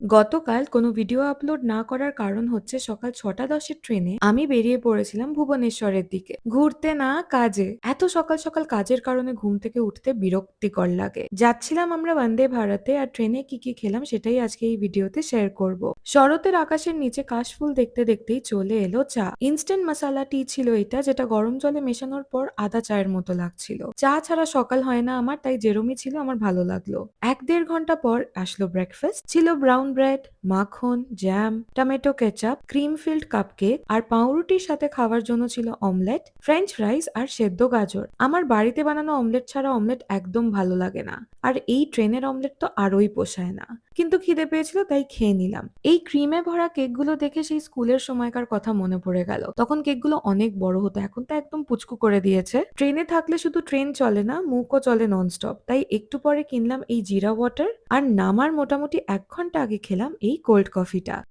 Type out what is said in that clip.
গতকাল কোনো video upload না করার কারণ হচ্ছে সকাল ছটা দশের ট্রেনে আমি বেরিয়ে পড়েছিলাম ভুবনেশ্বরের দিকে। ঘুরতে না কাজে। এত সকাল, সকাল কাজের কারণে ঘুম থেকে উঠতে বিরক্তিকর লাগে। যাচ্ছিলাম আমরা বন্দে ভারতে আর ট্রেনে কি, কি খেলাম সেটাই আজকে এই ভিডিওতে শেয়ার করব। শরতের আকাশের নিচে কাশফুল দেখতে, দেখতেই চলে এলো চা। ইনস্ট্যান্ট মশালা টি ছিল এটা যেটা গরম জলে মেশানোর পর আদা চায়ের মতো লাগছিল। চা ছাড়া সকাল হয় না আমার তাই যেরমই ছিল আমার ভালো লাগল। এক দেড় ঘণ্টা পর আসলো ব্রেকফাস্ট। ছিল ব্রাউন ব্রেড, মাখন, jam, tomato ketchup, cream filled cupcake আর পাউরুটির সাথে খাওয়ার জন্য ছিল অমলেট, ফ্রেঞ্চ রাইস আর সেদ্ধ গাজর। আমার বাড়িতে বানানো অমলেট ছাড়া অমলেট একদম ভালো লাগে না। আর এই ট্রেনের অমলেট তো আরোই পোষায় না। কিন্তু খিদে পেয়েছিল, তাই খেয়ে নিলাম। এই ক্রিমে ভরা কেকগুলো দেখে সেই স্কুলের সময়কার কথা মনে পড়ে গেল। তখন কেকগুলো অনেক বড় হতো, এখন তো একদম পুচকু করে দিয়েছে। ট্রেনে থাকলে শুধু ট্রেন চলে না, মুখও চলে ননস্টপ। তাই একটু পরে কিনলাম এই জিরা ওয়াটার আর নামার মোটামুটি এক ঘণ্টা আগে খেলাম এই কোল্ড কফিটা।